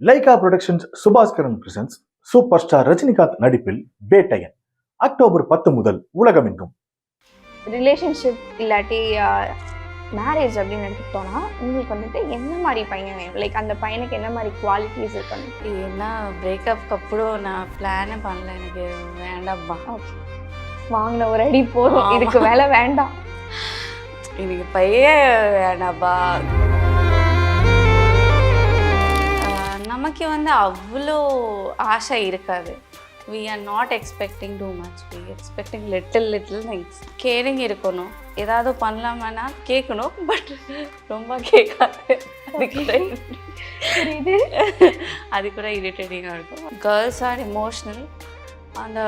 Lyca productions Subaskaran presents super star Rajinikanth நடிப்பில் பேட்டையன் October பத்து முதல் உலகமெங்கும். ரிலேஷன்ஷிப் இல்லாட்டி மேரேஜ் அப்படின்னு எடுத்துக்கிட்டோம்னா உங்களுக்கு வந்துட்டு என்ன மாதிரி பையன் வேணும்? லைக் அந்த பையனுக்கு என்ன மாதிரி குவாலிட்டிஸ் இருக்கணும் ஏன்னா பிரேக்கப்க்கு அப்புறம் நான் பிளானே பண்ணல. எனக்கு வேண்டாம்ப்பா. ஓகே வாங்கின ஒரு அடி போதும். இதுக்கு மேலே வேண்டாம். எனக்கு பையன் வேண்டாம்ப்பா நமக்கு வந்து அவ்வளோ ஆசை இருக்காது. We are not expecting too much we expecting little little things caring இருக்கணும். ஏதாவது பண்ணலாமான்னா கேட்கணும் பட் ரொம்ப கேட்காது. அது கூட அது கூட இரிட்டேட்டிங்காக இருக்கும். கேர்ள்ஸ் ஆர் இமோஷ்னல் அந்த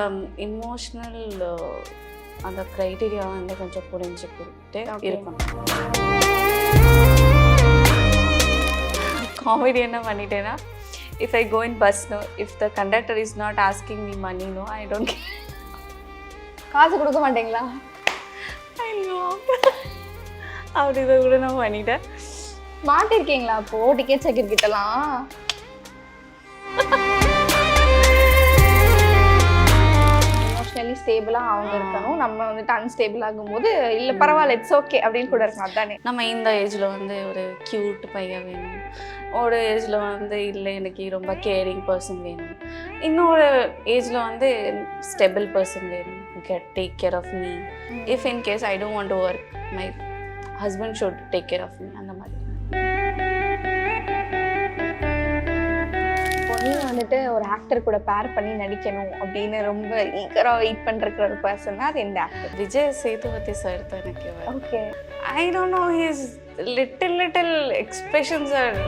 இமோஷ்னல் அந்த க்ரைட்டீரியா வந்து கொஞ்சம் புரிஞ்சுக்கிட்டு. இருக்கணும். காமெடி என்ன பண்ணிட்டேன்னா if I go in bus no if the conductor is not asking me money no I don't காசு கொடுக்க மாட்டீங்களா? ஐ நோ அப்படி இதை கூட நான் பண்ணிட்டேன். மாட்டிருக்கீங்களா அப்போ? டிக்கெட் செக்கர் கிட்டலாம். எமோஷனலி ஸ்டேபிளாக அவங்க இருக்கணும். நம்ம வந்துட்டு அன்ஸ்டேபிள் ஆகும்போது இல்லை பரவாயில்ல இட்ஸ் ஓகே அப்படின்னு கூட இருக்கும். அதானே? நம்ம இந்த ஏஜில் வந்து ஒரு க்யூட் பையன் வேணும். ஒரு ஏஜில் வந்து இல்லை எனக்கு ரொம்ப கேரிங் பர்சன் வேணும். இன்னொரு ஏஜில் வந்து ஸ்டெபிள் பர்சன் வேணும். Get take care of me. If in case I don't want to work my husband should take care of me அந்த மாதிரி. வந்துட்டு ஒரு ஆக்டர் கூட பேர் பண்ணி நடிக்கணும் அப்படின்னு ரொம்ப ஈகராக வெயிட் பண்ணிருக்கிற ஒரு பர்சன் அது எந்த ஆக்டர் விஜய் சேதுபதி சார் தான் எனக்கு okay I don't know his little little expressions are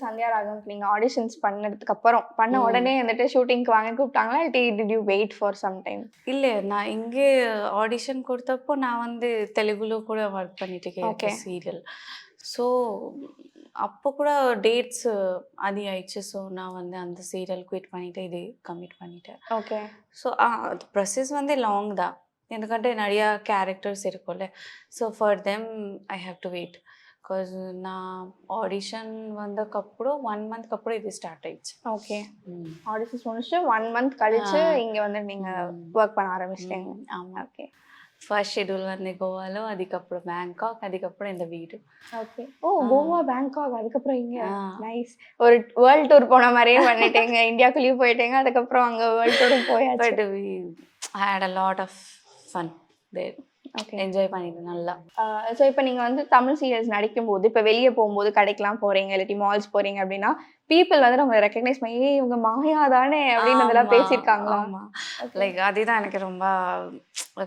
Sandhya Raagam நீங்க ஆடிஷன்ஸ் பண்ணதுக்கு அப்புறம் பண்ண. உடனே வந்துட்டு ஷூட்டிங்க்கு வாங்க கூப்பிட்டாங்களா D did you wait for some time இல்லை நான் இங்கே ஆடிஷன் கொடுத்தப்போ நான் வந்து தெலுங்குல கூட ஒர்க் பண்ணிட்டு. இருக்கேன் சீரியல் ஸோ அப்போ கூட டேட்ஸ் அது ஆயிடுச்சு ஸோ நான் வந்து அந்த சீரியல் குவிட் பண்ணிட்டு இது கமிட் பண்ணிட்டேன் ஓகே ஸோ அது ப்ரொசஸ் வந்து லாங் தான் ఎందుకంటే நிறையா கேரக்டர்ஸ் இருக்கும்ல so for them I have to wait because நான் ஆடிஷன் வந்தக்கப்புறம் ஒன் மந்த்க்கு அப்புறம் இது ஸ்டார்ட் ஆயிடுச்சு ஓகே ஆடிஷன்ஸ் முடிச்சு ஒன் மந்த் கழிச்சு ஆ. இங்க வந்து நீங்க ம். ஒர்க் பண்ண ஆரம்பிச்சிட்டீங்க ஆமாம் ஓகே ஃபர்ஸ்ட் ஷெடியூல் வந்து கோவாலோ அதுக்கப்புறம் பேங்காக் அதுக்கப்புறம் இந்த வீடு. ஓகே ஓ. கோவா பேங்காக் அதுக்கப்புறம் இங்க. நைஸ் ஒரு வேர்ல்ட் டூர் போன மாதிரியே பண்ணிட்டீங்க. இந்தியாக்குள்ளேயும் போயிட்டீங்க. அதுக்கப்புறம் அங்க வேர்ல்ட் டூரும் போயாச்சு. Had a lot of fun there enjoy பண்ணிட்டு நல்லா. ஸோ இப்போ நீங்கள் வந்து தமிழ் சீரியல்ஸ் நடிக்கும்போது இப்போ வெளியே போகும்போது கடைக்கெல்லாம் போறீங்க இல்லாட்டி மால்ஸ் போறீங்க அப்படின்னா பீப்புள் வந்து உங்களை ரெக்கக்னைஸ் பண்ணி "ஏய், இவங்க மாயா தானே? அப்படின்னு அதெல்லாம் பேசியிருக்காங்களா? லைக் அதுதான் எனக்கு ரொம்ப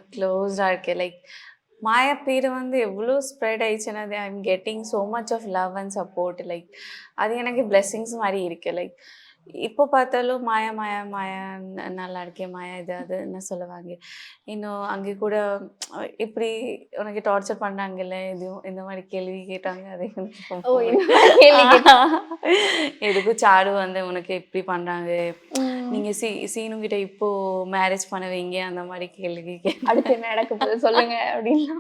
க்ளோஸ்டாக இருக்கு. லைக் மாயா பேர் வந்து எவ்வளோ ஸ்ப்ரெட் ஆயிடுச்சுன்னா I am getting so much of love and support like அது எனக்கு பிளெஸ்ஸிங்ஸ் மாதிரி இருக்கு. லைக் இப்போ பார்த்தாலும் மாயா மாயா மாயா நல்லா இருக்கே மாயா இது அதுன்னு சொல்லுவாங்க. இன்னும் அங்கே கூட இப்படி உனக்கு டார்ச்சர் பண்ணாங்கல்ல இது இந்த மாதிரி கேள்வி கேட்டாங்க அது எதுக்கும் சாரு வந்து உனக்கு இப்படி பண்றாங்க? ம். நீங்க சீ சீனு கிட்ட இப்போ மேரேஜ் பண்ணுவீங்க அந்த மாதிரி கேள்வி அடுத்து என்ன நடக்க போகுது? சொல்லுங்க அப்படின்னா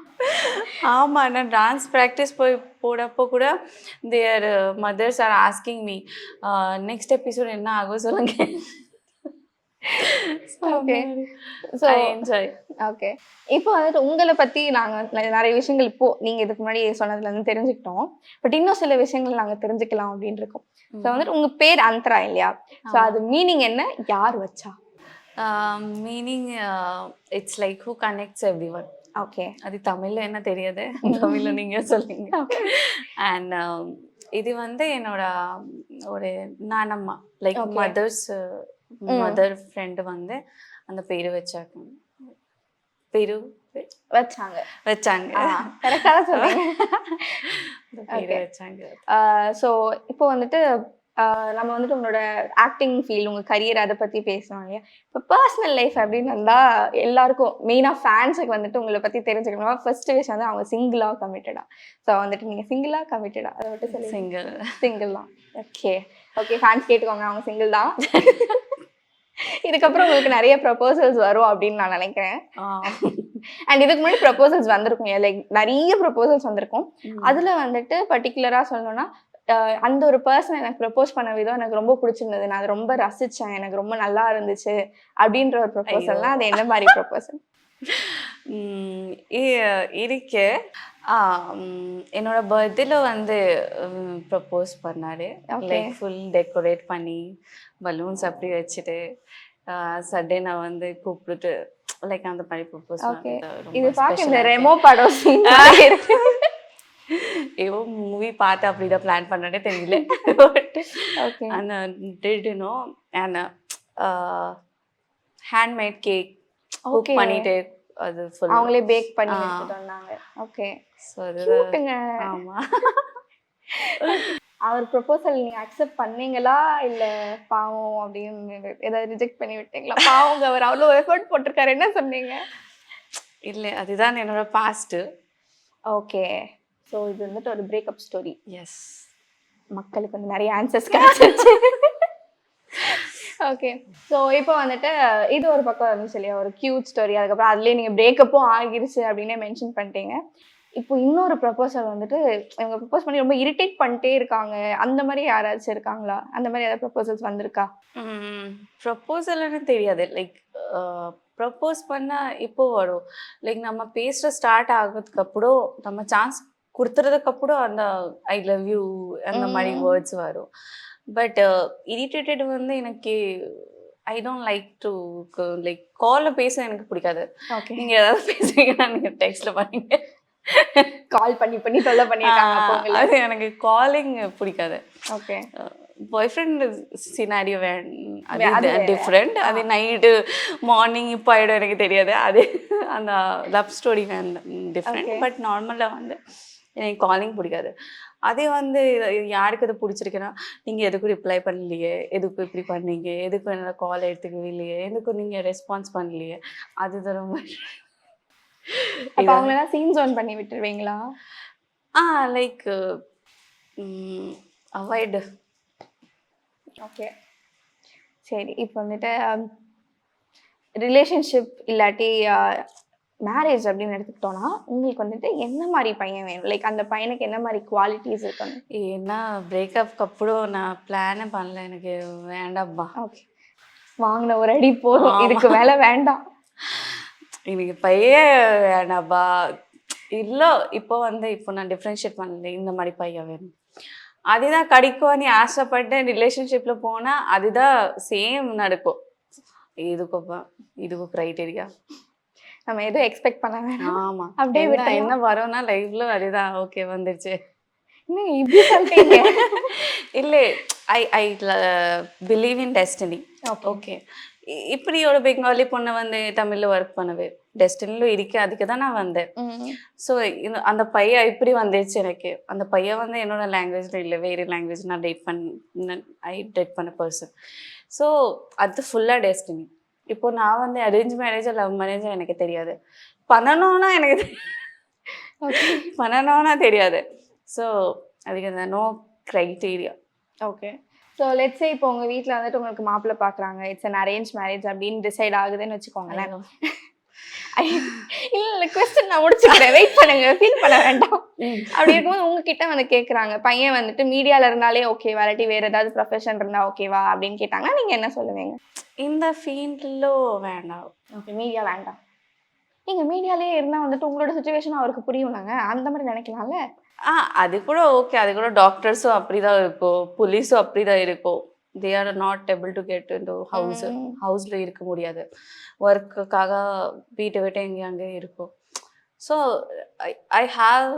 ஆமா நான் டான்ஸ் ப்ராக்டிஸ் போய் போடப்போ கூட their mothers are asking me next episode என்ன ஆகும் சொல்லுங்க. Okay. So, என்ஜாய் ஓகே இப்போ வந்துட்டு உங்களை பத்தி நாங்க நெ- நிறைய விஷயங்கள் இப்போ நீங்க இதுக்கு முன்னாடி சொன்னதுல இருந்து தெரிஞ்சுக்கிட்டோம். பட் இன்னும் சில விஷயங்கள் நாங்க தெரிஞ்சுக்கலாம் அப்படின்னு இருக்கோம். ஸோ வந்துட்டு உங்க பேர் அந்தரா இல்லையா? ஸோ அது மீனிங் என்ன? யார் வச்சா? Meaning it's like who connects every one okay அது தமிழ்ல என்ன தெரியாது. தமிழ்ல நீங்க சொல்லுங்க. அண்ட் இது வந்து என்னோட ஒரு நானம்மா. லைக். மதர்ஸ் மதர் ஃப்ரெண்டு வந்து அந்த பேரு வச்சாங்க. பேரு? வச்சாங்க. வச்சாங்க. கரெக்டாக பேரு Okay. வச்சாங்க. ஸோ இப்போ வந்துட்டு நம்ம வந்துட்டு உங்களோட ஆக்டிங் ஃபீல்ட் உங்க கரியர் அதை பத்தி பேசணும் இல்லையா? இப்போ பர்சனல் லைஃப் அப்படின்னு வந்தா எல்லாருக்கும் மெயினாக ஃபேன்ஸுக்கு வந்துட்டு உங்களை பத்தி தெரிஞ்சுக்கணும் ஃபர்ஸ்ட் விஷயம் வந்து அவங்க சிங்கிளா கமிட்டடா ஸோ வந்துட்டு நீங்க சிங்கிளா கமிட்டடா அதை மட்டும் சொல்லி சிங்கிள் சிங்கிள் தான். ஓகே ஓகே ஃபேன்ஸ் கேட்டுக்கோங்க. அவங்க சிங்கிள் தான். இதுக்கப்புறம் உங்களுக்கு நிறைய ப்ரப்போசல்ஸ் வரும் அப்படின்னு நான் நினைக்கிறேன். அண்ட் இதுக்கு முன்னாடி ப்ரப்போசல்ஸ் வந்திருக்கும் லைக் நிறைய ப்ரப்போசல்ஸ் வந்திருக்கும். அதுல வந்துட்டு பர்டிகுலரா சொல்லணும்னா அந்த ஒரு பர்சன் எனக்கு ப்ரப்போஸ் பண்ண விதம் எனக்கு ரொம்ப பிடிச்சிருந்தது. நான் அதை ரொம்ப ரசிச்சேன். எனக்கு ரொம்ப நல்லா இருந்துச்சு அப்படின்ற ஒரு ப்ரப்போசல்னா அது என்ன மாதிரி ப்ரப்போசல் இருக்கு. என்னோட பர்த்டேல வந்து ப்ரப்போஸ் பண்ணாரு. லைக் ஃபுல் டெக்கரேட் பண்ணி பலூன்ஸ் அப்படி வச்சுட்டு சண்டே நான் வந்து கூப்பிட்டு லைக் அந்த மாதிரி ப்ரப்போஸ் இது பார்க்க இந்த ரெமோ படம் ஏதோ மூவி பார்த்து அப்படிதான் பிளான் பண்ணனே தெரியல. Okay and uh, uh, handmade cake cook Okay. பண்ணிட்டு அது அவங்களே பேக் பண்ணி வந்தாங்க. ஓகே so அது கியூட்டுங்க ஆமா. அவர் ப்ரொபோசல் நீங்க அக்செப்ட் பண்ணீங்களா? இல்ல பாவம் அப்படின்னு ஏதாவது ரிஜெக்ட் பண்ணி விட்டீங்களா? பாவங்க அவர் அவ்வளோ எஃபர்ட் போட்டிருக்காரு. என்ன சொன்னீங்க? இல்ல அதுதான் என்னோட பாஸ்ட் ஓகே ஸோ இது வந்துட்டு ஒரு பிரேக்கப் ஸ்டோரி எஸ் மக்களுக்கு வந்து நிறைய ஆன்சர்ஸ் கிடைச்சிருச்சு. ஓகே ஸோ இப்போ வந்துட்டு இது ஒரு பக்கம் இருந்துச்சு இல்லையா? ஒரு கியூட் ஸ்டோரி அதுக்கப்புறம் அதுலேயே நீங்கள் பிரேக்கப்பும் ஆகிருச்சு அப்படின்னே மென்ஷன் பண்ணிட்டீங்க. இப்போ இன்னொரு ப்ரப்போசல் வந்துட்டு இவங்க ப்ரப்போஸ் பண்ணி ரொம்ப இரிட்டேட் பண்ணிட்டே இருக்காங்க. அந்த மாதிரி யாராச்சும் இருக்காங்களா? அந்த மாதிரி ஏதாவது ப்ரப்போசல்ஸ் வந்திருக்கா? ப்ரப்போசல்னு தெரியாது. லைக் ப்ரப்போஸ் பண்ணா இப்போ வரும். லைக் நம்ம பேசுற ஸ்டார்ட் ஆகிறதுக்கு அப்புறம் நம்ம சான்ஸ் கொடுத்துறதுக்கு அப்புறம் அந்த ஐ லவ் யூ அந்த மாதிரி. வேர்ட்ஸ் வரும். பட் இரிட்டேட்டட் வந்து எனக்கு I don't like to like காலில் பேச எனக்கு பிடிக்காது. ஓகே நீங்க ஏதாவது பேசுறீங்கன்னா நீங்க டெக்ஸ்ட்ல பண்ணீங்க. கால் பண்ணி பண்ணி தொல்லை உங்களுக்கு அது எனக்கு காலிங் பிடிக்காது. ஓகே பாய் ஃப்ரெண்ட் சினாரியோ அது. டிஃப்ரெண்ட் அது நைட்டு மார்னிங் இப்போ ஆகிடும் எனக்கு தெரியாது. அது அந்த love story different Okay. But நார்மலாக வந்து எனக்கு காலிங் பிடிக்காது. அதே வந்து யாருக்கு அது பிடிச்சிருக்குன்னா நீங்கள் எதுக்கும் ரிப்ளை பண்ணலையே எதுக்கும் இப்படி பண்ணீங்க எதுக்கும் என்னோட கால் எடுத்துக்கவே இல்லையே எதுக்கும் நீங்கள் ரெஸ்பான்ஸ் பண்ணலையே அதுதான் ரொம்ப அப்போ அவங்களெல்லாம் சீன் ஜோன் பண்ணி விட்டுருவீங்களா? ஆ லைக் அவாய்டு ஓகே சரி இப்போ வந்துட்டு ரிலேஷன்ஷிப் இல்லாட்டி மேரேஜ் அப்படின்னு எடுத்துக்கிட்டோம்னா உங்களுக்கு வந்துட்டு என்ன மாதிரி பையன் வேணும்? லைக் அந்த பையனுக்கு என்ன மாதிரி குவாலிட்டிஸ் இருக்கணும்? ஏன்னா பிரேக்கப்க்கு அப்புறம் நான் பிளானே பண்ணல. எனக்கு வேண்டாம்ப்பா. ஓகே வாங்கின ஒரு அடி போதும். இதுக்கு மேல வேண்டாம். எனக்கு பையன் வேண்டாம்ப்பா இல்லை இப்போ வந்து இப்போ நான் டிஃப்ரென்ஷியேட் பண்ணல. இந்த மாதிரி பையன் வேணும். அதுதான் கிடைக்கும் நீ ஆசைப்பட்டேன் ரிலேஷன்ஷிப்பில் போனால் அதுதான் சேம் நடக்கும். இதுக்குப்பா இதுக்கு க்ரைட்டீரியா நம்ம எதுவும் எக்ஸ்பெக்ட் பண்ண வேணாம். ஆமாம் அப்படியே விட்டுறலாம். என்ன வரும்னா லைஃப்ல அதுதான் ஓகே வந்துருச்சு. இன்னும் இப்படி சொல்லிட்டீங்க இல்லை I I believe in destiny okay okay இப்படி ஒரு பெங்காலி பொண்ணு வந்து தமிழ்ல ஒர்க் பண்ணவே. டெஸ்டினிலும் இருக்கு அதுக்கு தான் நான் வந்தேன். ஸோ அந்த பையன் இப்படி வந்துருச்சு எனக்கு. அந்த பையன் வந்து என்னோட லாங்குவேஜில் இல்லை. வேறு லாங்குவேஜ் நான் டேட் பண்ண ஐ டேட் பண்ண பர்சன் ஸோ அது ஃபுல்லாக டெஸ்டினி இப்போ நான் வந்து அரேஞ்ச் மேரேஜ் லவ் மேரேஜ் எனக்கு தெரியாது. பண்ணணும்னா எனக்கு பண்ணணும்னா தெரியாது. ஸோ அதுக்கு அந்த no criteria okay so let's say இப்போ உங்க வீட்ல வந்துட்டு உங்களுக்கு மாப்பிள்ளை பார்க்குறாங்க இட்ஸ் அன் அரேஞ்ச் மேரேஜ் அப்படின்னு டிசைட் ஆகுதுன்னு வச்சுக்கோங்களேன். இல்ல கொஸ்டின் நான் முடிச்சுக்கிறேன். வெயிட் பண்ணுங்க. ஃபீல் பண்ண வேண்டாம். அப்படி இருக்கும்போது உங்ககிட்ட வந்து கேக்குறாங்க. பையன் வந்துட்டு மீடியால இருந்தாலே ஓகே இல்லாட்டி வேற ஏதாவது ப்ரொஃபஷன் இருந்தா ஓகேவா அப்படின்னு கேட்டாங்கன்னா நீங்க என்ன சொல்லுவீங்க? இந்த ஃபீல்டில் வேண்டாம். ஓகே மீடியா வேண்டாம். நீங்க மீடியாலே இருந்தா வந்துட்டு உங்களோட சுச்சுவேஷன் அவருக்கு புரியும்லாங்க அந்த மாதிரி நினைக்கலாம்ல? ஆ அது கூட ஓகே அது கூட டாக்டர்ஸும் அப்படிதான் இருக்கும். போலீஸும் அப்படிதான் இருக்கும். They are not able to get in house. ஹவுஸ்ல இருக்க முடியாது. ஒர்க்குக்காக வீட்டை விட்டு எங்கே அங்கே இருக்கும். So I have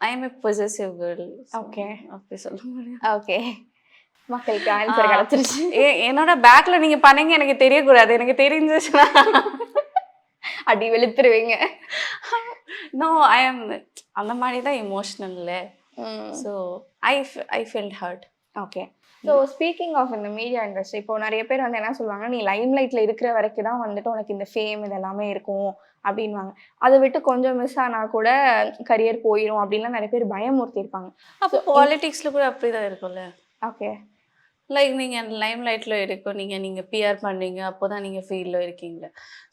I am a possessive girl Okay. அப்படி சொல்ல முடியும். ஓகே மக்களுக்கு ஆன்சர். கிடைச்சிருச்சு. என்னோட பேக்ல நீங்க பண்ணீங்க எனக்கு தெரியக்கூடாது. எனக்கு தெரிஞ்சிச்சுன்னா. அடி வெளுத்துருவீங்க. நோ ஐ எம் அந்த மாதிரி தான் இமோஷ்னல்ல so I I feel hurt okay so speaking of இந்த மீடியா இண்டஸ்ட்ரி இப்போ நிறைய பேர் வந்து என்ன சொல்லுவாங்க? நீ லைம் லைட்ல இருக்கிற வரைக்கும் தான் வந்துட்டு உனக்கு இந்த ஃபேம் இதெல்லாமே இருக்கும் அப்படின்வாங்க அதை விட்டு கொஞ்சம் மிஸ் ஆனா கூட கரியர் போயிடும் அப்படின்லாம் நிறைய பேர் பயமுறுத்தி இருப்பாங்க அப்போ பாலிடிக்ஸ்ல கூட அப்படிதான் இருக்கும்ல. ஓகே லைக் நீங்கள் லைம் லைட்டில் இருக்கும் நீங்கள் நீங்கள் பிஆர் பண்ணீங்க. அப்போ தான் நீங்கள் ஃபீல்டில் இருக்கீங்க.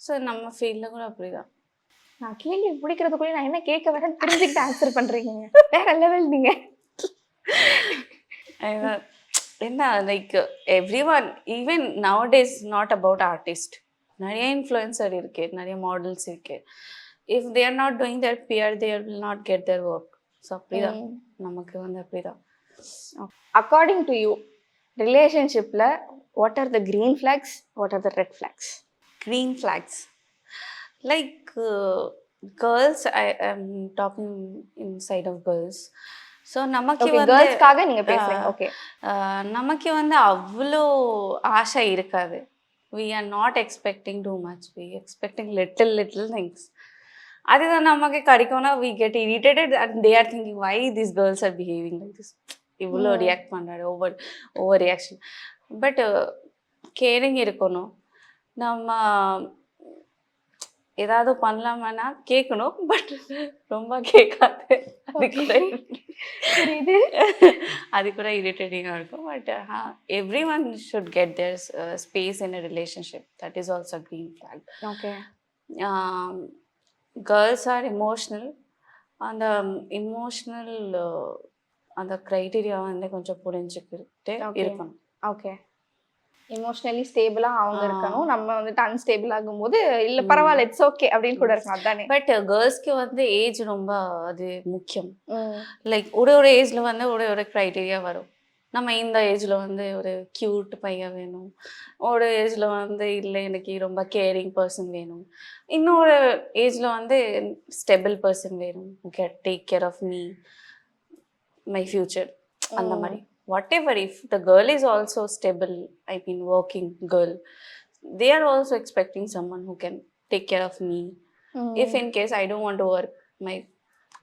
ஸோ நம்ம ஃபீல்டில் கூட அப்படிதான். நான் கேள்வி பிடிக்கிறதுக்குள்ளே நான் என்ன கேட்க வரேன் தெரிஞ்சுக்கிட்டு ஆன்சர் பண்றீங்க. வேற லெவல் நீங்க. அதான் என்ன like every one even nowadays not about artist நிறைய இன்ஃப்ளூயன்சர் இருக்கு நிறைய மாடல்ஸ் இருக்கு. If they are not doing that peer there will not get their work so அப்படிதான். நமக்கு வந்து அப்படிதான். அக்கார்டிங் டு யூ ரிலேஷன்ஷிப்ல what are the green flags what are the red flags green flags. Like uh, girls i am talking inside of girls. So நமக்கு வந்து நீங்க பேசுறீங்க. Okay நமக்கு வந்து அவ்வளோ ஆசை இருக்காது. We are not expecting too much we expecting little little things அதுதான் நமக்கு கிடைக்கும்னா we get irritated and they are thinking why this girls are behaving like this இவ்வளோ. ரியாக்ட் பண்ணுறாரு over over reaction but caring இருக்கணும். நம்ம ஏதாவது பண்ணலாமான்னா கேட்கணும் but ரொம்ப கேட்காது. அது கூட அது கூட இரிட்டேட்டிங்காக இருக்கும். But every one should get their space in a relationship that is also green flag okay girls are emotional அந்த இமோஷ்னல் அந்த க்ரைட்டீரியா வந்து கொஞ்சம் புரிஞ்சுக்கிட்டு. இருக்கணும். ஓகே இமோஷனலி ஸ்டேபிளா அவங்க. இருக்கணும். நம்ம வந்துட்டு அன்ஸ்டேபிள் ஆகும்போது இல்ல. பரவாயில்ல இட்ஸ் ஓகே அப்படின்னு கூட இருக்கும். அதானே? பட் கேர்ள்ஸ்க்கு வந்து ஏஜ் ரொம்ப அது முக்கியம். லைக் ஒரு ஒரு ஏஜ்ல வந்து ஒரு ஒரு க்ரைட்டீரியா வரும். நம்ம இந்த ஏஜ்ல வந்து ஒரு க்யூட் பையன் வேணும். ஒரு ஏஜ்ல வந்து இல்லை எனக்கு ரொம்ப கேரிங் பர்சன் வேணும். இன்னொரு ஏஜ்ல வந்து ஸ்டெபிள் பர்சன் வேணும். Get take care of me my future அந்த. மாதிரி. Whatever if the girl is also stable I mean working girl they are also expecting someone who can take care of me hmm. If in case I don't want to work my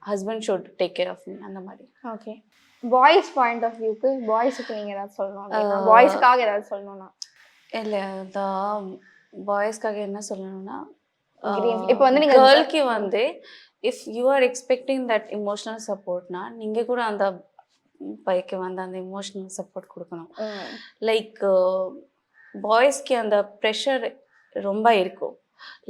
husband should take care of me அந்த மாதிரி. Okay boys point of வியூக்கு பாய்ஸுக்கு நீங்க ஏதாவது சொல்லணும். பாய்ஸ்க்காக ஏதாவது சொல்லணும்னா. இல்லை இந்த பாய்ஸ்க்காக என்ன சொல்லணும்னா இப்ப வந்து நீங்க- கேர்ள்க்கு வந்து if you are expecting that emotional சப்போர்ட்னா நீங்கள் கூட அந்த பைக்கு வந்து அந்த இமோஷனல் சப்போர்ட் கொடுக்கணும். லைக் பாய்ஸ்க்கு அந்த ப்ரெஷர் ரொம்ப இருக்கும்.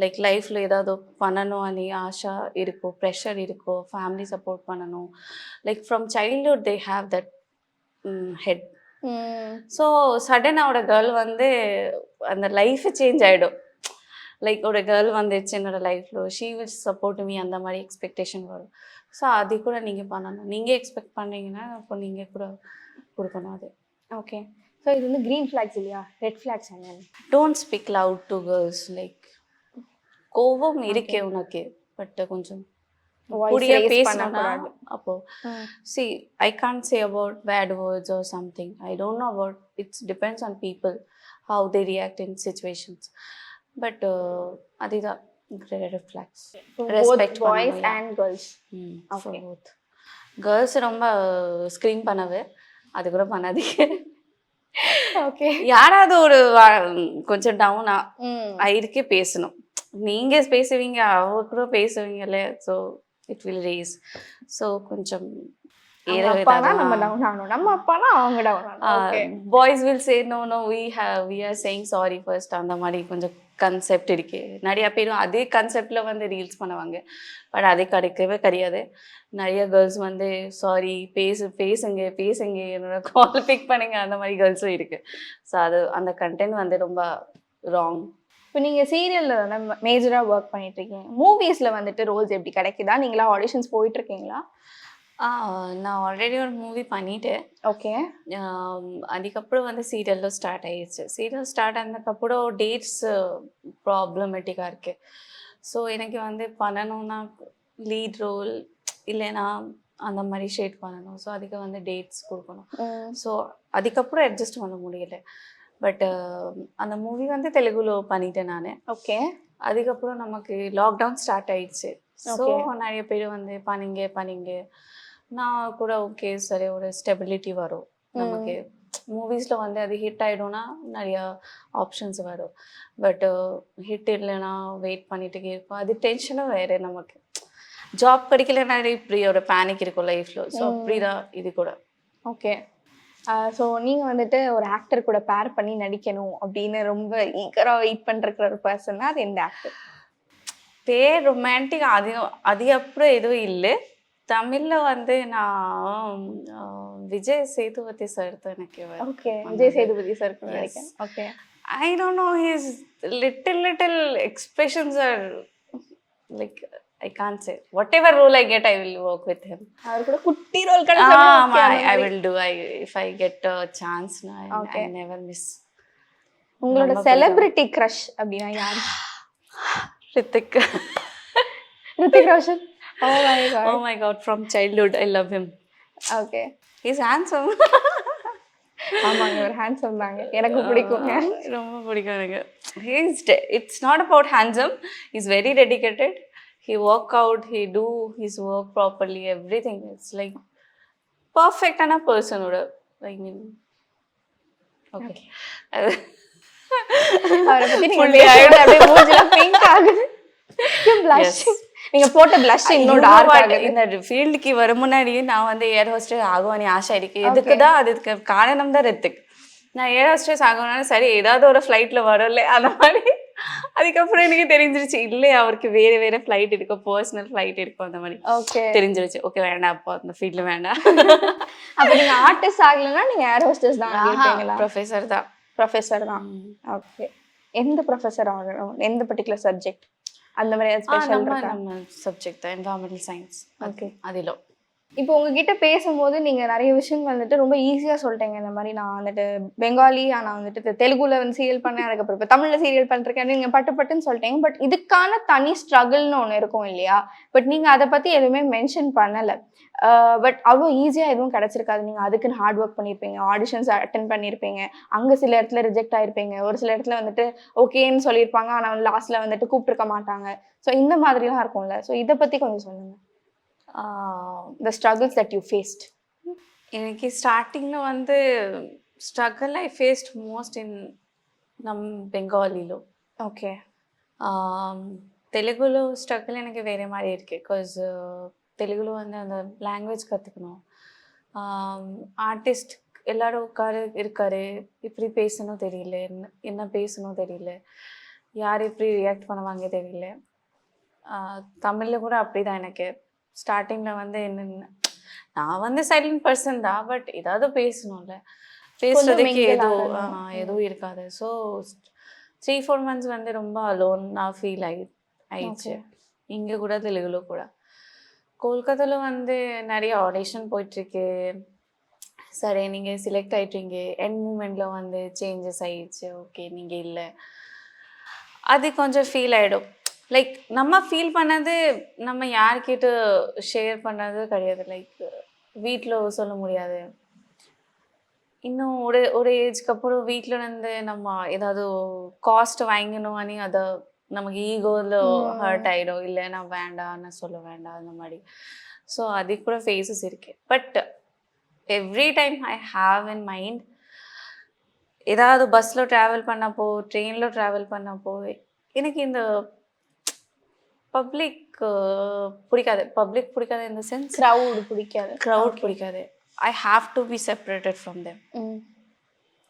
லைக் லைஃப்பில் ஏதாவது பண்ணணும் அனி ஆஷா இருக்கும் ப்ரெஷர் இருக்கும் ஃபேமிலி சப்போர்ட் பண்ணணும். Like from childhood they have that head so sudden அவட கேர்ள் வந்து அந்த லைஃபே சேஞ்ச் ஆகிடும் லைக் ஒரு கேர்ள் வந்துச்சு என்னோட லைஃப்பில் ஷீ வில் சப்போர்ட் மீ அந்த மாதிரி எக்ஸ்பெக்டேஷன் வரும். ஸோ அது கூட நீங்கள் பண்ணணும். நீங்கள் எக்ஸ்பெக்ட் பண்ணீங்கன்னா அப்போ நீங்கள் கூட கொடுக்கணும் அது. ஓகே ஸோ இது வந்து கிரீன் ஃபிளாக்ஸ் இல்லையா? ரெட் ஃபிளாக்ஸ் என்ன don't speak loud to girls like கோபம் இருக்கே உனக்கு பட் கொஞ்சம் பேசணும்னா பண்ணக்கூடாது. அப்போ. see i can't say about bad words or something. I don't know about it depends on people how they react in situations. But uh, அதுதான். Red flags Respect boys பண்ணணும், yeah. And girls mm, for Okay. both. Girls ரொம்ப screen பண்ணவே அது கூட பண்ணாதீங்க. Okay யாராவது ஒரு கொஞ்சம் டவுனா ஆயிருக்கே பேசணும். நீங்க பேசுவீங்க அவ கூட பேசுவீங்கல்ல. So it will raise so கொஞ்சம் அவங்க நம்ம டவுன் ஆகணும். நம்ம அப்பானா அவங்க டவுன் ஆகணும். Okay boys will say no no we have we are saying sorry first அந்த மாதிரி கொஞ்சம் கன்செப்ட் இருக்கு. நிறைய பேரும் அதே கன்செப்டில் வந்து ரீல்ஸ் பண்ணுவாங்க. பட் அது கிடைக்கவே கிடையாது. நிறைய கேர்ள்ஸ் வந்து சாரி பேசு பேசுங்க பேசுங்க. என்னோட கால் பிக் பண்ணுங்க. அந்த மாதிரி கேர்ள்ஸும் இருக்கு. ஸோ அது அந்த கண்டென்ட் வந்து ரொம்ப ராங் இப்போ நீங்கள் சீரியலில் தானே மேஜராக ஒர்க் பண்ணிட்டு இருக்கீங்க. மூவிஸில் வந்துட்டு ரோல்ஸ் எப்படி கிடைக்குதா? நீங்களா ஆடிஷன்ஸ் போயிட்டு இருக்கீங்களா? நான் ஆல்ரெடி ஒரு மூவி பண்ணிட்டேன் ஓகே அதுக்கப்புறம் வந்து சீரியலும் ஸ்டார்ட் ஆயிடுச்சு சீரியல் ஸ்டார்ட் ஆனதுக்கப்புறம் டேட்ஸ் ப்ராப்ளமேட்டிக்காக இருக்கு. ஸோ எனக்கு வந்து பண்ணணும்னா லீட் ரோல் இல்லைன்னா அந்த மாதிரி ஷேட் பண்ணணும். ஸோ அதுக்கு வந்து டேட்ஸ் கொடுக்கணும். ஸோ அதுக்கப்புறம் அட்ஜஸ்ட் பண்ண முடியல. பட் அந்த மூவி வந்து தெலுங்குல பண்ணிட்டேன் நான். ஓகே அதுக்கப்புறம் நமக்கு லாக்டவுன் ஸ்டார்ட் ஆயிடுச்சு ஸோ. நிறைய பேர் வந்து பண்ணிங்க பண்ணிங்க நான் கூட ஓகே சரி ஒரு ஸ்டெபிலிட்டி வரும். நமக்கு மூவிஸில் வந்து அது ஹிட் ஆகிடும்னா நிறையா ஆப்ஷன்ஸ் வரும். பட் ஹிட் இல்லைன்னா வெயிட் பண்ணிட்டு இருக்கும் அது டென்ஷனும் வேறு நமக்கு. ஜாப் கிடைக்கலனா இப்படி ஒரு பேனிக் இருக்கும் லைஃப்பில் ஸோ. அப்படிதான் இது கூட. ஓகே ஸோ நீங்க வந்துட்டு ஒரு ஆக்டர் கூட பேர் பண்ணி நடிக்கணும் அப்படின்னு ரொம்ப ஈகரா வெயிட் பண்ணிருக்கிற ஒரு பர்சன்னா அது எந்த ஆக்டர் பேர் ரொமான்டிக் அது அது அப்புறம் எதுவும் இல்லை. தமிழ்ல வந்து நான் ஆ, விஜய் சேதுபதி சார் தான் எனக்கு வரும். ஓகே விஜய் சேதுபதி சார் நினைக்கிறேன் Yes. Okay I don't know his little little expressions are like I can't say. Whatever role I get, I will work with him. அவர் கூட குட்டி ரோல் Ah, கிடைச்சா I, I will do. I if I get a chance, no, I, Okay. I never miss. உங்களோட ரொம்ப celebrity crush அப்படின்னா யாரு Ritik. Hrithik Roshan oh my God oh my God! From childhood, I love him. Okay He's handsome. ஆமாங்க ஒரு handsome தாங்க. எனக்கு பிடிக்குங்க. ரொம்ப பிடிக்கும் எனக்கு he's it's not about handsome is very dedicated he work out he do his work properly everything it's like பர்ஃபெக்டான பர்சனோட ஐ மீன் ஓகே அவரை பத்தி நீங்க பேசுறது அப்படியே மூஞ்சில பிங்க் ஆகுது. Blush நீங்க போட்ட blush இன்னும் டார்க் இந்த ஃபீல்டுக்கு வர முன்னாடியே நான் வந்து ஏர் ஹோஸ்டர் ஆகுவானி ஆசை இருக்கு. எதுக்கு தான் அதுக்கு காரணம் தான் ரித்திக். நான் ஏர் ஹோஸ்டர்ஸ் ஆகணும்னாலும் சரி ஏதாவது ஒரு ஃப்ளைட்ல வரல அந்த மாதிரி. அதுக்கப்புறம் எனக்கு தெரிஞ்சிருச்சு இல்லை அவருக்கு வேற வேற ஃப்ளைட் இருக்கும் பர்சனல் ஃப்ளைட் இருக்கும் அந்த மாதிரி. ஓகே தெரிஞ்சிருச்சு ஓகே வேண்டாம் அப்போ அந்த ஃபீல்ட்ல வேண்டாம். அப்ப நீங்க ஆர்டிஸ்ட் ஆகலன்னா நீங்க ஏர் ஹோஸ்டஸ் தான் ப்ரொஃபஸர் தான். ப்ரொஃபசர் தான். ஓகே எந்த ப்ரொஃபசர் ஆகணும்? எந்த பர்டிகுலர் சப்ஜெக்ட் அந்த மாதிரி ஸ்பெஷல் நம்ம இருக்கா? நம்ம சப்ஜெக்ட் தான் என்வரான்மெண்டல் சயின்ஸ் Okay. அதிலோ இப்போ உங்ககிட்ட பேசும்போது நீங்க நிறைய விஷயங்கள் வந்துட்டு ரொம்ப ஈஸியா சொல்லிட்டீங்க. இந்த மாதிரி நான் வந்துட்டு பெங்காலி நான் வந்துட்டு தெலுங்குல வந்து சீரியல் பண்ணேன் அதுக்கப்புறம் இப்போ தமிழ்ல சீரியல் பண்ணிருக்கேன். நீங்க பட்டு பட்டுன்னு சொல்லிட்டீங்க. பட் இதுக்கான தனி ஸ்ட்ரகிள்னு ஒன்று இருக்கும் இல்லையா? பட் நீங்க அதை பத்தி எதுவுமே மென்ஷன் பண்ணல. பட் அவ்வளோ ஈஸியாக எதுவும் கிடச்சிருக்காது. நீங்கள் அதுக்குன்னு ஹார்ட் ஒர்க் பண்ணியிருப்பீங்க ஆடிஷன்ஸ் அட்டன் பண்ணியிருப்பீங்க அங்கே சில இடத்துல ரிஜெக்ட் ஆயிருப்பீங்க. ஒரு சில இடத்துல வந்துட்டு ஓகேன்னு சொல்லியிருப்பாங்க. ஆனால் லாஸ்ட்டில் வந்துட்டு கூப்பிட்டுருக்க மாட்டாங்க. ஸோ இந்த மாதிரிலாம் இருக்கும்ல. ஸோ இதை பற்றி கொஞ்சம் சொல்லுங்கள் the struggles that you faced எனக்கு ஸ்டார்டிங்கில் வந்து struggle I faced most in நம் బెంగాలీలో ஓகே தெலுங்குல ஸ்ட்ரகிள் எனக்கு வேறு மாதிரி இருக்குது பிகாஸ் தெலுங்குல வந்து அந்த லாங்குவேஜ் கற்றுக்கணும் ஆர்டிஸ்ட் எல்லாரும் உட்காரு இருக்காரு. இப்படி பேசணும் தெரியல. என்ன என்ன பேசணும் தெரியல. யார் எப்படி ரியாக்ட் பண்ணுவாங்க தெரியல. தமிழில் கூட அப்படி தான் எனக்கு. ஸ்டார்டிங்கில் வந்து என்னென்ன? நான் வந்து சைலண்ட் பர்சன் தான் பட் ஏதாவது பேசணும்ல. பேசுறதுக்கு எதுவும் எதுவும் இருக்காது. ஸோ த்ரீ ஃபோர் மந்த்ஸ் வந்து ரொம்ப அலோனாக ஃபீல் ஆகி ஆயிடுச்சு. இங்கே கூட தெலுங்குல கூட. கொல்கத்தாவில் வந்து நிறைய ஆடிஷன் போயிட்டுருக்கு. சரி நீங்கள் செலக்ட் ஆயிட்டீங்க. என் மூமெண்ட்டில் வந்து சேஞ்சஸ் ஆயிடுச்சு. ஓகே நீங்கள் இல்லை. அது கொஞ்சம் ஃபீல் ஆகிடும் லைக் நம்ம ஃபீல் பண்ணது நம்ம யார்கிட்ட ஷேர் பண்ணது கிடையாது. லைக் வீட்டில் சொல்ல முடியாது. இன்னும் ஒரு ஒரு ஏஜ்க்கு அப்புறம் வீட்டில் இருந்து நம்ம ஏதாவது காஸ்ட் வாங்கணும் அனி அதை நமக்கு ஈகோவில். ஹர்ட் ஆகிடும் இல்லை நான் வேண்டாம் நான் சொல்ல வேண்டாம் அந்த மாதிரி. ஸோ அதுக்கு கூட ஃபேஸஸ் இருக்கு. But every time I have in mind ஏதாவது பஸ்ஸில் ட்ராவல் பண்ணப்போ ட்ரெயினில் ட்ராவல் பண்ணப்போ எனக்கு இந்த பப்ளிக் பிடிக்காது. பப்ளிக் பிடிக்காது இந்த சென்ஸ் க்ரௌடு பிடிக்காது. க்ரௌட் பிடிக்காது. I have to be separated from them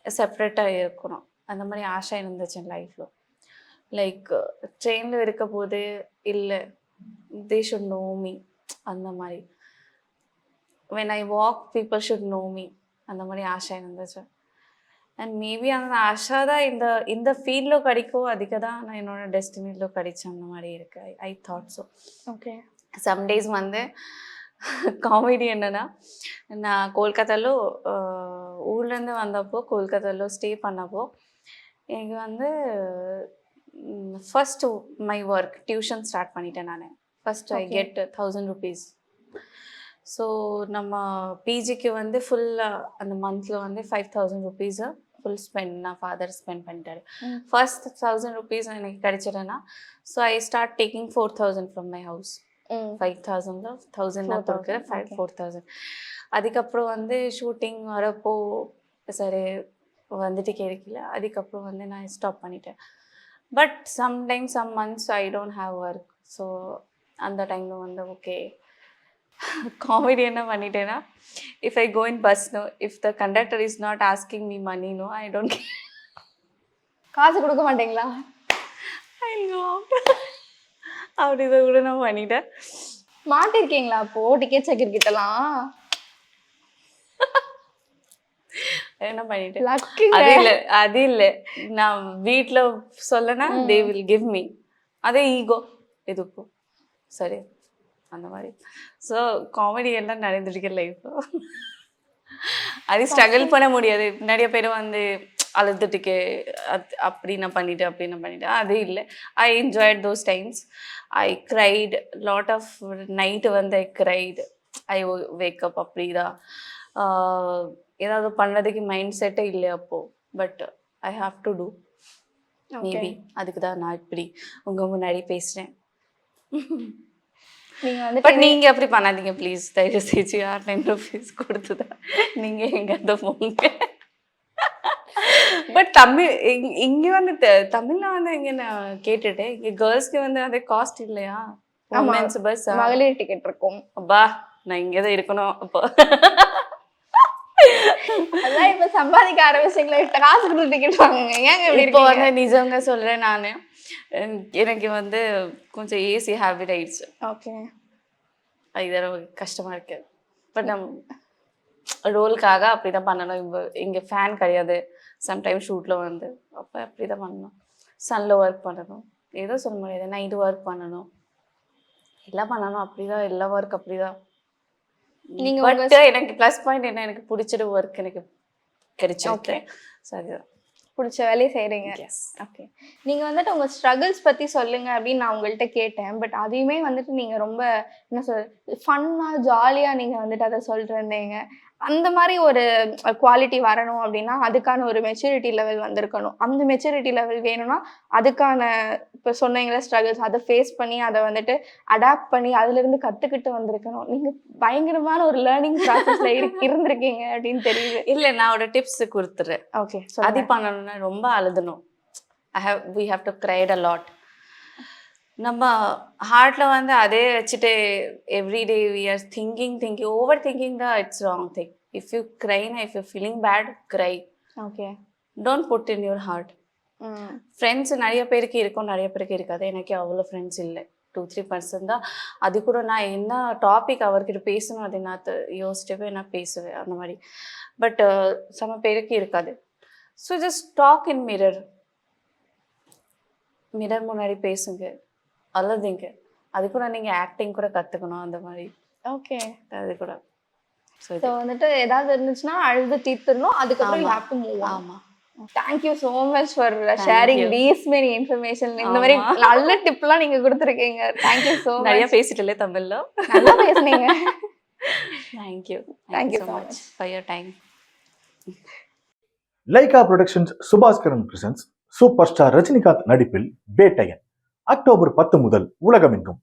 செப்பரேட்டாக இருக்கணும். அந்த மாதிரி ஆசை இருந்துச்சு என் லைஃப்பில் லைக் ட்ரெயினில் இருக்க போது இல்லை தே ஷுட் நோ மீ அந்த மாதிரி. When I walk people should know me அந்த மாதிரி ஆசை இருந்துச்சு. அண்ட் மேபி அந்த ஆஷா தான் இந்த இந்த ஃபீல்டில் கிடைக்கும் அதிக தான் நான் என்னோட டெஸ்டினியில் கிடைச்ச அந்த மாதிரி இருக்கு. I thought so okay some days வந்து காமெடி என்னென்னா நான் கோல்கத்தாவில் ஊர்லேருந்து வந்தப்போ கோல்கத்தாவில் ஸ்டே பண்ணப்போ எனக்கு வந்து first my work tuition start பண்ணிட்டேன் நான். First I get thousand rupees so நம்ம பிஜிக்கு வந்து ஃபுல்லாக அந்த மந்தில் வந்து ஃபைவ் தௌசண்ட் ருபீஸை ஃபுல் ஸ்பெண்ட் நான் ஃபாதர் ஸ்பெண்ட் பண்ணிட்டாரு. ஃபர்ஸ்ட் தௌசண்ட் ருபீஸ் எனக்கு கிடைச்சிட்டேன்னா so I start taking four thousand from my. House five தௌசண்ட்ல thousand நான் 4,000, கொடுக்குறேன் ஃபைவ். ஃபோர் தௌசண்ட் அதுக்கப்புறம் வந்து ஷூட்டிங் வரப்போ சரி வந்துட்டு கிடைக்கல. அதுக்கப்புறம் வந்து நான் ஸ்டாப் பண்ணிட்டேன். But sometimes some months I don't have work so அந்த டைமில் வந்து ஓகே காமெடி என்ன பண்ணிட்டேன்னா if I go in bus no if the conductor is not asking me money no I don't காசு கொடுக்க மாட்டீங்களா? அப்படி இதை கூட நான் பண்ணிட்டேன். மாட்டிருக்கீங்களா அப்போ? டிக்கெட் செக்கர் கிட்டலாம். என்ன பண்ணிட்டேன்? அது இல்ல அது இல்ல. நான் வீட்ல சொல்லனா தே வில் கிவ் மீ அதே ஈகோ எதுக்கும் சரி. அந்த மாதிரி. ஸோ காமெடி எல்லாம் நடந்துருக்கு லைஃப் அது ஸ்ட்ரகிள் பண்ண முடியாது. நிறைய பேர் வந்து அழுதுட்டுக்கு அப்படி நான் பண்ணிட்டேன் அப்படி நான் பண்ணிட்டேன். அது இல்லை. I enjoyed those times I cried lot of night வந்து ஐ க்ரைட் ஐ வேக்கப் அப்படிதான் ஏதாவது பண்ணதுக்கு மைண்ட் செட்டே இல்லை அப்போ. But I have to do maybe அதுக்கு தான் நான் இப்படி உங்க முன்னாடி வந்து பட் நீங்க அப்படி பண்ணாதீங்க ப்ளீஸ் தயவு செஞ்சு நைன் ருபீஸ் கொடுத்துதா. நீங்க எங்க அந்த போங்க பட் தமிழ் இங்க- வந்து தமிழ்ல வந்து இங்க நான் கேட்டுட்டேன். இங்க கேர்ள்ஸ்க்கு வந்து அது காஸ்ட் இல்லையா? பஸ் மகளிர் டிக்கெட் இருக்கும். அப்பா நான் இங்கே தான் இருக்கணும் அப்போ. அதான் இப்ப சம்பாதிக்க ஆரம்பிச்சிங்களா காசு கொடுத்து டிக்கெட் வாங்குங்க ஏங்க இப்போ வந்து நிஜங்க சொல்றேன் நான். எனக்கு வந்து கொஞ்சம் ஏசி ஹேபிட் ஆயிடுச்சு. ஓகே இது ரொம்ப கஷ்டமா இருக்கு. பட் நம் ரோலுக்காக அப்படிதான் பண்ணணும். இப்போ இங்க ஃபேன் கிடையாது. சம்டைம் ஷூட்ல வந்து அப்ப அப்படிதான் பண்ணணும். சன்ல ஒர்க் பண்ணணும். ஏதோ சொல்ல முடியாது. நைட்டு ஒர்க் பண்ணணும். எல்லாம் பண்ணணும். அப்படிதான் எல்லா ஒர்க் அப்படிதான். நீங்க எனக்கு ப்ளஸ் பாயிண்ட் என்ன? எனக்கு பிடிச்ச ஒர்க் எனக்கு கிடைச்சிருக்கு. Okay. சரிதான் பிடிச்ச வேலையை செய்றீங்க. எஸ் ஓகே நீங்க வந்துட்டு உங்க ஸ்ட்ரகிள்ஸ் பத்தி சொல்லுங்க அப்படின்னு நான் உங்கள்கிட்ட கேட்டேன். பட் அதையுமே வந்துட்டு நீங்க ரொம்ப என்ன சொல் ஃபன்னா ஜாலியா நீங்க வந்துட்டு அதை சொல்லிருந்தீங்க அந்த மாதிரி ஒரு குவாலிட்டி வரணும் அப்படின்னா அதுக்கான ஒரு மெச்சூரிட்டி லெவல் வந்திருக்கணும். அந்த மெச்சூரிட்டி லெவல் வேணும்னா அதுக்கான இப்போ சொன்னீங்களா ஸ்ட்ரகிள்ஸ் அதை ஃபேஸ் பண்ணி அதை வந்துட்டு அடாப்ட் பண்ணி அதுல இருந்து கத்துக்கிட்டு வந்திருக்கணும். நீங்க பயங்கரமான ஒரு லேர்னிங் ப்ராசஸ்ல இருந்திருக்கீங்க அப்படின்னு தெரியுது. இல்ல நான் ஒரு டிப்ஸ் கொடுத்துறேன். ஓகே அது பண்ணணும்னா ரொம்ப அழுதணும். I how we have to cried a lot நம்ம ஹார்ட்ல வந்து அதே வச்சுட்டு everyday we are thinking thinking over thinking தான் it's wrong thing if you crying if you feeling bad cry okay don't put in your heart friends நிறைய பேருக்கு இருக்கும் நிறைய பேருக்கு இருக்காது. எனக்கு அவ்வளோ ஃப்ரெண்ட்ஸ் இல்லை. டூ த்ரீ பர்சன்ட் தான். அது கூட நான் என்ன டாபிக் அவர்கிட்ட பேசணும் அதை நான் யோசிச்சுட்டு நான் பேசுவேன். அந்த மாதிரி. பட் சம பேருக்கு இருக்காது. So just talk in mirror mirror முன்னாடி பேசுங்க. அழுதுங்க. அது கூட நீங்கள் ஆக்டிங் கூட கற்றுக்கணும் அந்த மாதிரி. ஓகே அது கூட. ஸோ வந்துட்டு ஏதாவது இருந்துச்சுன்னா அழுது தீர்த்துடணும். அதுக்கப்புறம் யூ ஆமா. ஹேவ் டு மூவ் ஆமாம் thank you so much for sharing. These many information இந்த மாதிரி. நல்ல டிப்லாம் நீங்க கொடுத்துருக்கீங்க. தேங்க்யூ ஸோ நிறைய பேசிட்டலே தமிழில். நல்லா பேசுனீங்க. Thank you you. So much for your time Lyca productions Subaskaran presents superstar Rajinikanth நடிப்பில் பேட்டையன் அக்டோபர் பத்து முதல் உலகமெங்கும்.